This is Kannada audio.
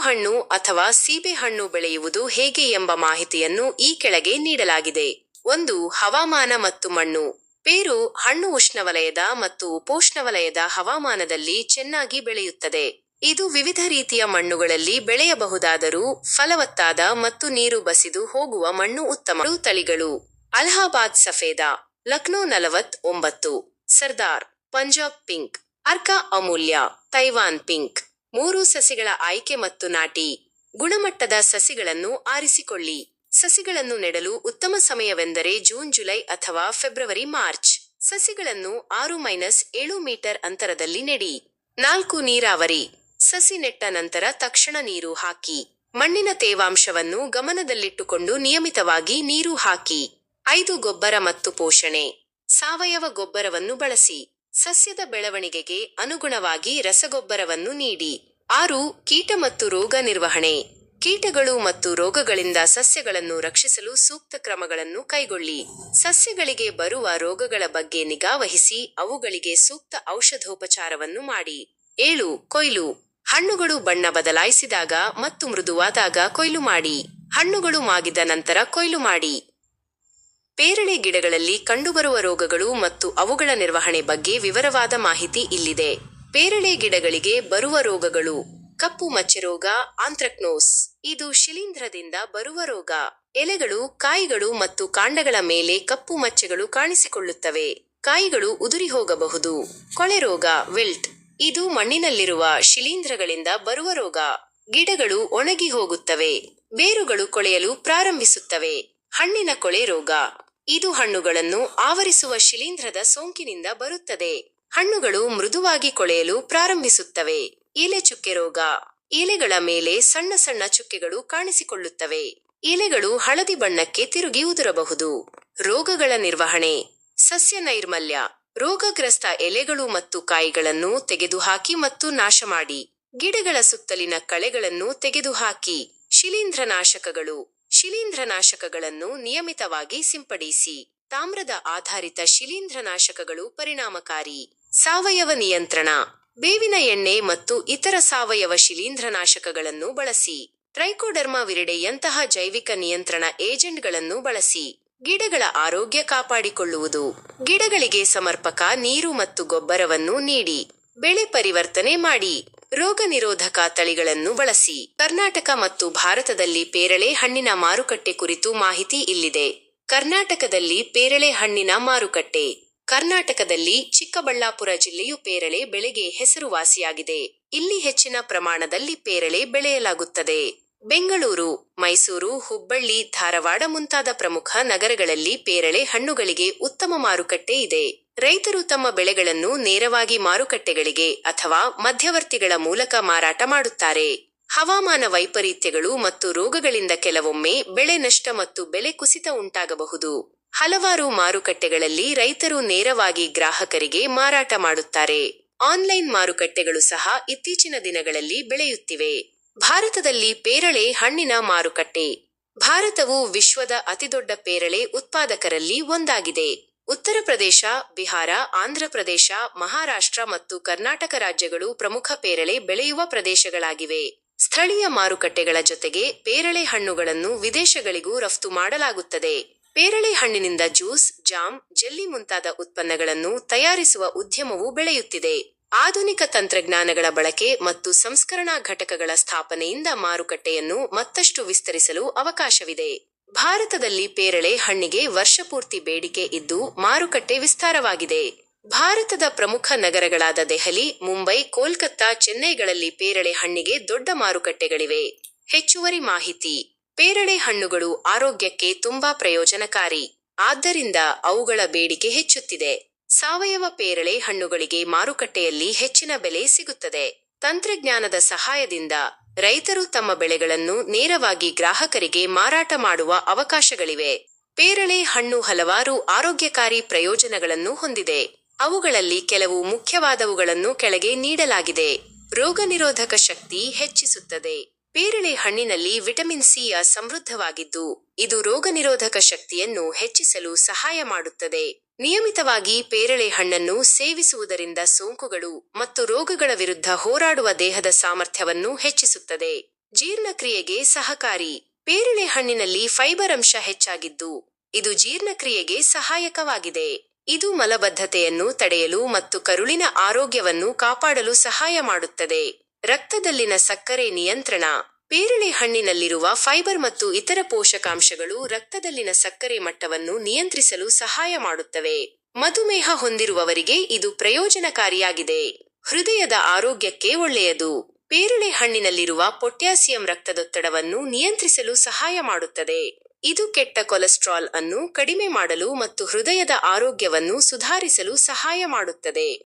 ಹಣ್ಣು ಅಥವಾ ಸೀಬೆಹಣ್ಣು ಬೆಳೆಯುವುದು ಹೇಗೆ ಎಂಬ ಮಾಹಿತಿಯನ್ನು ಈ ಕೆಳಗೆ ನೀಡಲಾಗಿದೆ. ಒಂದು, ಹವಾಮಾನ ಮತ್ತು ಮಣ್ಣು. ಪೇರು, ಹಣ್ಣು ಉಷ್ಣವಲಯದ ಮತ್ತು ಉಪೋಷ್ಣವಲಯದ ಹವಾಮಾನದಲ್ಲಿ ಚೆನ್ನಾಗಿ ಬೆಳೆಯುತ್ತದೆ. ಇದು ವಿವಿಧ ರೀತಿಯ ಮಣ್ಣುಗಳಲ್ಲಿ ಬೆಳೆಯಬಹುದಾದರೂ ಫಲವತ್ತಾದ ಮತ್ತು ನೀರು ಬಸಿದು ಹೋಗುವ ಮಣ್ಣು ಉತ್ತಮ ತಳಿಗಳು. ಅಲಹಾಬಾದ್ ಸಫೇದ, ಲಕ್ನೋ ನಲವತ್ ಒಂಬತ್ತು Sardar, Punjab pink. Arka Amulya, Taiwan pink. ಮೂರು ಸಸಿಗಳ ಆಯ್ಕೆ ಮತ್ತು ನಾಟಿ. ಗುಣಮಟ್ಟದ ಸಸಿಗಳನ್ನು ಆರಿಸಿಕೊಳ್ಳಿ. ಸಸಿಗಳನ್ನು ನೆಡಲು ಉತ್ತಮ ಸಮಯವೆಂದರೆ ಜೂನ್, ಜುಲೈ ಅಥವಾ ಫೆಬ್ರವರಿ, ಮಾರ್ಚ್. ಸಸಿಗಳನ್ನು ಆರು ಮೈನಸ್ ಏಳು ಮೀಟರ್ ಅಂತರದಲ್ಲಿ ನೆಡಿ. ನಾಲ್ಕು ನೀರಾವರಿ. ಸಸಿ ನೆಟ್ಟ ನಂತರ ತಕ್ಷಣ ನೀರು ಹಾಕಿ. ಮಣ್ಣಿನ ತೇವಾಂಶವನ್ನು ಗಮನದಲ್ಲಿಟ್ಟುಕೊಂಡು ನಿಯಮಿತವಾಗಿ ನೀರು ಹಾಕಿ. ಐದು ಗೊಬ್ಬರ ಮತ್ತು ಪೋಷಣೆ. ಸಾವಯವ ಗೊಬ್ಬರವನ್ನು ಬಳಸಿ. ಸಸ್ಯದ ಬೆಳವಣಿಗೆಗೆ ಅನುಗುಣವಾಗಿ ರಸಗೊಬ್ಬರವನ್ನು ನೀಡಿ. ಆರು, ಕೀಟ ಮತ್ತು ರೋಗ ನಿರ್ವಹಣೆ. ಕೀಟಗಳು ಮತ್ತು ರೋಗಗಳಿಂದ ಸಸ್ಯಗಳನ್ನು ರಕ್ಷಿಸಲು ಸೂಕ್ತ ಕ್ರಮಗಳನ್ನು ಕೈಗೊಳ್ಳಿ. ಸಸ್ಯಗಳಿಗೆ ಬರುವ ರೋಗಗಳ ಬಗ್ಗೆ ನಿಗಾವಹಿಸಿ ಅವುಗಳಿಗೆ ಸೂಕ್ತ ಔಷಧೋಪಚಾರವನ್ನು ಮಾಡಿ. ಏಳು, ಕೊಯ್ಲು. ಹಣ್ಣುಗಳು ಬಣ್ಣ ಬದಲಾಯಿಸಿದಾಗ ಮತ್ತು ಮೃದುವಾದಾಗ ಕೊಯ್ಲು ಮಾಡಿ. ಹಣ್ಣುಗಳು ಮಾಗಿದ ನಂತರ ಕೊಯ್ಲು ಮಾಡಿ. ಪೇರಳೆ ಗಿಡಗಳಲ್ಲಿ ಕಂಡುಬರುವ ರೋಗಗಳು ಮತ್ತು ಅವುಗಳ ನಿರ್ವಹಣೆ ಬಗ್ಗೆ ವಿವರವಾದ ಮಾಹಿತಿ ಇಲ್ಲಿದೆ. ಪೇರಳೆ ಗಿಡಗಳಿಗೆ ಬರುವ ರೋಗಗಳು. ಕಪ್ಪು ಮಚ್ಚೆ ರೋಗ, ಆಂಥ್ರಕ್ನೋಸ್. ಇದು ಶಿಲೀಂಧ್ರದಿಂದ ಬರುವ ರೋಗ. ಎಲೆಗಳು, ಕಾಯಿಗಳು ಮತ್ತು ಕಾಂಡಗಳ ಮೇಲೆ ಕಪ್ಪು ಮಚ್ಚೆಗಳು ಕಾಣಿಸಿಕೊಳ್ಳುತ್ತವೆ. ಕಾಯಿಗಳು ಉದುರಿ ಹೋಗಬಹುದು. ಕೊಳೆ ರೋಗ ವಿಲ್ಟ್ ಇದು ಮಣ್ಣಿನಲ್ಲಿರುವ ಶಿಲೀಂಧ್ರಗಳಿಂದ ಬರುವ ರೋಗ. ಗಿಡಗಳು ಒಣಗಿ ಹೋಗುತ್ತವೆ. ಬೇರುಗಳು ಕೊಳೆಯಲು ಪ್ರಾರಂಭಿಸುತ್ತವೆ. ಹಣ್ಣಿನ ಕೊಳೆ ರೋಗ. ಇದು ಹಣ್ಣುಗಳನ್ನು ಆವರಿಸುವ ಶಿಲೀಂಧ್ರದ ಸೋಂಕಿನಿಂದ ಬರುತ್ತದೆ. ಹಣ್ಣುಗಳು ಮೃದುವಾಗಿ ಕೊಳೆಯಲು ಪ್ರಾರಂಭಿಸುತ್ತವೆ. ಎಲೆ ಚುಕ್ಕೆ ರೋಗ. ಎಲೆಗಳ ಮೇಲೆ ಸಣ್ಣ ಸಣ್ಣ ಚುಕ್ಕೆಗಳು ಕಾಣಿಸಿಕೊಳ್ಳುತ್ತವೆ. ಎಲೆಗಳು ಹಳದಿ ಬಣ್ಣಕ್ಕೆ ತಿರುಗಿ ಉದುರಬಹುದು. ರೋಗಗಳ ನಿರ್ವಹಣೆ. ಸಸ್ಯ ನೈರ್ಮಲ್ಯ. ರೋಗಗ್ರಸ್ತ ಎಲೆಗಳು ಮತ್ತು ಕಾಯಿಗಳನ್ನು ತೆಗೆದುಹಾಕಿ ಮತ್ತು ನಾಶ ಮಾಡಿ ಗಿಡಗಳ ಸುತ್ತಲಿನ ಕಳೆಗಳನ್ನು ತೆಗೆದುಹಾಕಿ. ಶಿಲೀಂಧ್ರನಾಶಕಗಳು. ಶಿಲೀಂಧ್ರನಾಶಕಗಳನ್ನು ನಿಯಮಿತವಾಗಿ ಸಿಂಪಡಿಸಿ. ತಾಮ್ರದ ಆಧಾರಿತ ಶಿಲೀಂಧ್ರನಾಶಕಗಳು ಪರಿಣಾಮಕಾರಿ. ಸಾವಯವ ನಿಯಂತ್ರಣ. ಬೇವಿನ ಎಣ್ಣೆ ಮತ್ತು ಇತರ ಸಾವಯವ ಶಿಲೀಂಧ್ರನಾಶಕಗಳನ್ನು ಬಳಸಿ. ಟ್ರೈಕೋಡರ್ಮಾ ವಿರಿಡೆಯಂತಹ ಜೈವಿಕ ನಿಯಂತ್ರಣ ಏಜೆಂಟ್ಗಳನ್ನು ಬಳಸಿ. ಗಿಡಗಳ ಆರೋಗ್ಯ ಕಾಪಾಡಿಕೊಳ್ಳುವುದು. ಗಿಡಗಳಿಗೆ ಸಮರ್ಪಕ ನೀರು ಮತ್ತು ಗೊಬ್ಬರವನ್ನು ನೀಡಿ. ಬೆಳೆ ಪರಿವರ್ತನೆ ಮಾಡಿ. ರೋಗ ನಿರೋಧಕ ತಳಿಗಳನ್ನು ಬಳಸಿ. ಕರ್ನಾಟಕ ಮತ್ತು ಭಾರತದಲ್ಲಿ ಪೇರಳೆ ಹಣ್ಣಿನ ಮಾರುಕಟ್ಟೆ ಕುರಿತು ಮಾಹಿತಿ ಇಲ್ಲಿದೆ. ಕರ್ನಾಟಕದಲ್ಲಿ ಪೇರಳೆ ಹಣ್ಣಿನ ಮಾರುಕಟ್ಟೆ. ಕರ್ನಾಟಕದಲ್ಲಿ ಚಿಕ್ಕಬಳ್ಳಾಪುರ ಜಿಲ್ಲೆಯು ಪೇರಳೆ ಬೆಳೆಗೆ ಹೆಸರುವಾಸಿಯಾಗಿದೆ. ಇಲ್ಲಿ ಹೆಚ್ಚಿನ ಪ್ರಮಾಣದಲ್ಲಿ ಪೇರಳೆ ಬೆಳೆಯಲಾಗುತ್ತದೆ. ಬೆಂಗಳೂರು, ಮೈಸೂರು, ಹುಬ್ಬಳ್ಳಿ, ಧಾರವಾಡ ಮುಂತಾದ ಪ್ರಮುಖ ನಗರಗಳಲ್ಲಿ ಪೇರಳೆ ಹಣ್ಣುಗಳಿಗೆ ಉತ್ತಮ ಮಾರುಕಟ್ಟೆ ಇದೆ. ರೈತರು ತಮ್ಮ ಬೆಳೆಗಳನ್ನು ನೇರವಾಗಿ ಮಾರುಕಟ್ಟೆಗಳಿಗೆ ಅಥವಾ ಮಧ್ಯವರ್ತಿಗಳ ಮೂಲಕ ಮಾರಾಟ ಮಾಡುತ್ತಾರೆ. ಹವಾಮಾನ ವೈಪರೀತ್ಯಗಳು ಮತ್ತು ರೋಗಗಳಿಂದ ಕೆಲವೊಮ್ಮೆ ಬೆಳೆ ನಷ್ಟ ಮತ್ತು ಬೆಲೆ ಕುಸಿತ ಉಂಟಾಗಬಹುದು. ಹಲವಾರು ಮಾರುಕಟ್ಟೆಗಳಲ್ಲಿ ರೈತರು ನೇರವಾಗಿ ಗ್ರಾಹಕರಿಗೆ ಮಾರಾಟ ಮಾಡುತ್ತಾರೆ. ಆನ್ಲೈನ್ ಮಾರುಕಟ್ಟೆಗಳು ಸಹ ಇತ್ತೀಚಿನ ದಿನಗಳಲ್ಲಿ ಬೆಳೆಯುತ್ತಿವೆ. ಭಾರತದಲ್ಲಿ ಪೇರಳೆ ಹಣ್ಣಿನ ಮಾರುಕಟ್ಟೆ. ಭಾರತವು ವಿಶ್ವದ ಅತಿದೊಡ್ಡ ಪೇರಳೆ ಉತ್ಪಾದಕರಲ್ಲಿ ಒಂದಾಗಿದೆ. ಉತ್ತರ ಪ್ರದೇಶ, ಬಿಹಾರ ಆಂಧ್ರಪ್ರದೇಶ ಮಹಾರಾಷ್ಟ್ರ ಮತ್ತು ಕರ್ನಾಟಕ ರಾಜ್ಯಗಳು ಪ್ರಮುಖ ಪೇರಳೆ ಬೆಳೆಯುವ ಪ್ರದೇಶಗಳಾಗಿವೆ. ಸ್ಥಳೀಯ ಮಾರುಕಟ್ಟೆಗಳ ಜೊತೆಗೆ ಪೇರಳೆ ಹಣ್ಣುಗಳನ್ನು ವಿದೇಶಗಳಿಗೂ ರಫ್ತು ಮಾಡಲಾಗುತ್ತದೆ. ಪೇರಳೆ ಹಣ್ಣಿನಿಂದ ಜ್ಯೂಸ್, ಜಾಮ್, ಜೆಲ್ಲಿ ಮುಂತಾದ ಉತ್ಪನ್ನಗಳನ್ನು ತಯಾರಿಸುವ ಉದ್ಯಮವು ಬೆಳೆಯುತ್ತಿದೆ. ಆಧುನಿಕ ತಂತ್ರಜ್ಞಾನಗಳ ಬಳಕೆ ಮತ್ತು ಸಂಸ್ಕರಣಾ ಘಟಕಗಳ ಸ್ಥಾಪನೆಯಿಂದ ಮಾರುಕಟ್ಟೆಯನ್ನು ಮತ್ತಷ್ಟು ವಿಸ್ತರಿಸಲು ಅವಕಾಶವಿದೆ. ಭಾರತದಲ್ಲಿ ಪೇರಳೆ ಹಣ್ಣಿಗೆ ವರ್ಷಪೂರ್ತಿ ಬೇಡಿಕೆ ಇದ್ದು ಮಾರುಕಟ್ಟೆ ವಿಸ್ತಾರವಾಗಿದೆ. ಭಾರತದ ಪ್ರಮುಖ ನಗರಗಳಾದ ದೆಹಲಿ, ಮುಂಬೈ, ಕೋಲ್ಕತ್ತಾ, ಚೆನ್ನೈಗಳಲ್ಲಿ ಪೇರಳೆ ಹಣ್ಣಿಗೆ ದೊಡ್ಡ ಮಾರುಕಟ್ಟೆಗಳಿವೆ. ಹೆಚ್ಚುವರಿ ಮಾಹಿತಿ ಪೇರಳೆ ಹಣ್ಣುಗಳು ಆರೋಗ್ಯಕ್ಕೆ ತುಂಬಾ ಪ್ರಯೋಜನಕಾರಿ. ಆದ್ದರಿಂದ ಅವುಗಳ ಬೇಡಿಕೆ ಹೆಚ್ಚುತ್ತಿದೆ. ಸಾವಯವ ಪೇರಳೆ ಹಣ್ಣುಗಳಿಗೆ ಮಾರುಕಟ್ಟೆಯಲ್ಲಿ ಹೆಚ್ಚಿನ ಬೆಲೆ ಸಿಗುತ್ತದೆ. ತಂತ್ರಜ್ಞಾನದ ಸಹಾಯದಿಂದ ರೈತರು ತಮ್ಮ ಬೆಳೆಗಳನ್ನು ನೇರವಾಗಿ ಗ್ರಾಹಕರಿಗೆ ಮಾರಾಟ ಮಾಡುವ ಅವಕಾಶಗಳಿವೆ. ಪೇರಳೆ ಹಣ್ಣು ಹಲವಾರು ಆರೋಗ್ಯಕಾರಿ ಪ್ರಯೋಜನಗಳನ್ನು ಹೊಂದಿದೆ. ಅವುಗಳಲ್ಲಿ ಕೆಲವು ಮುಖ್ಯವಾದವುಗಳನ್ನು ಕೆಳಗೆ ನೀಡಲಾಗಿದೆ. ರೋಗ ನಿರೋಧಕ ಶಕ್ತಿ ಹೆಚ್ಚಿಸುತ್ತದೆ. ಪೇರಳೆ ಹಣ್ಣಿನಲ್ಲಿ ವಿಟಮಿನ್ ಸಿಯ ಸಮೃದ್ಧವಾಗಿದ್ದು, ಇದು ರೋಗ ನಿರೋಧಕ ಶಕ್ತಿಯನ್ನು ಹೆಚ್ಚಿಸಲು ಸಹಾಯ ಮಾಡುತ್ತದೆ. ನಿಯಮಿತವಾಗಿ ಪೇರಳೆ ಹಣ್ಣನ್ನು ಸೇವಿಸುವುದರಿಂದ ಸೋಂಕುಗಳು ಮತ್ತು ರೋಗಗಳ ವಿರುದ್ಧ ಹೋರಾಡುವ ದೇಹದ ಸಾಮರ್ಥ್ಯವನ್ನು ಹೆಚ್ಚಿಸುತ್ತದೆ. ಜೀರ್ಣಕ್ರಿಯೆಗೆ ಸಹಕಾರಿ. ಪೇರಳೆ ಹಣ್ಣಿನಲ್ಲಿ ಫೈಬರ್ ಅಂಶ ಹೆಚ್ಚಾಗಿದ್ದು, ಇದು ಜೀರ್ಣಕ್ರಿಯೆಗೆ ಸಹಾಯಕವಾಗಿದೆ. ಇದು ಮಲಬದ್ಧತೆಯನ್ನು ತಡೆಯಲು ಮತ್ತು ಕರುಳಿನ ಆರೋಗ್ಯವನ್ನು ಕಾಪಾಡಲು ಸಹಾಯ ಮಾಡುತ್ತದೆ. ರಕ್ತದಲ್ಲಿನ ಸಕ್ಕರೆ ನಿಯಂತ್ರಣ. ಪೇರಳೆ ಹಣ್ಣಿನಲ್ಲಿರುವ ಫೈಬರ್ ಮತ್ತು ಇತರ ಪೋಷಕಾಂಶಗಳು ರಕ್ತದಲ್ಲಿನ ಸಕ್ಕರೆ ಮಟ್ಟವನ್ನು ನಿಯಂತ್ರಿಸಲು ಸಹಾಯ ಮಾಡುತ್ತವೆ. ಮಧುಮೇಹ ಹೊಂದಿರುವವರಿಗೆ ಇದು ಪ್ರಯೋಜನಕಾರಿಯಾಗಿದೆ. ಹೃದಯದ ಆರೋಗ್ಯಕ್ಕೆ ಒಳ್ಳೆಯದು. ಪೇರಳೆ ಹಣ್ಣಿನಲ್ಲಿರುವ ಪೊಟ್ಯಾಸಿಯಂ ರಕ್ತದೊತ್ತಡವನ್ನು ನಿಯಂತ್ರಿಸಲು ಸಹಾಯ ಮಾಡುತ್ತದೆ. ಇದು ಕೆಟ್ಟ ಕೊಲೆಸ್ಟ್ರಾಲ್ ಅನ್ನು ಕಡಿಮೆ ಮಾಡಲು ಮತ್ತು ಹೃದಯದ ಆರೋಗ್ಯವನ್ನು ಸುಧಾರಿಸಲು ಸಹಾಯ ಮಾಡುತ್ತದೆ.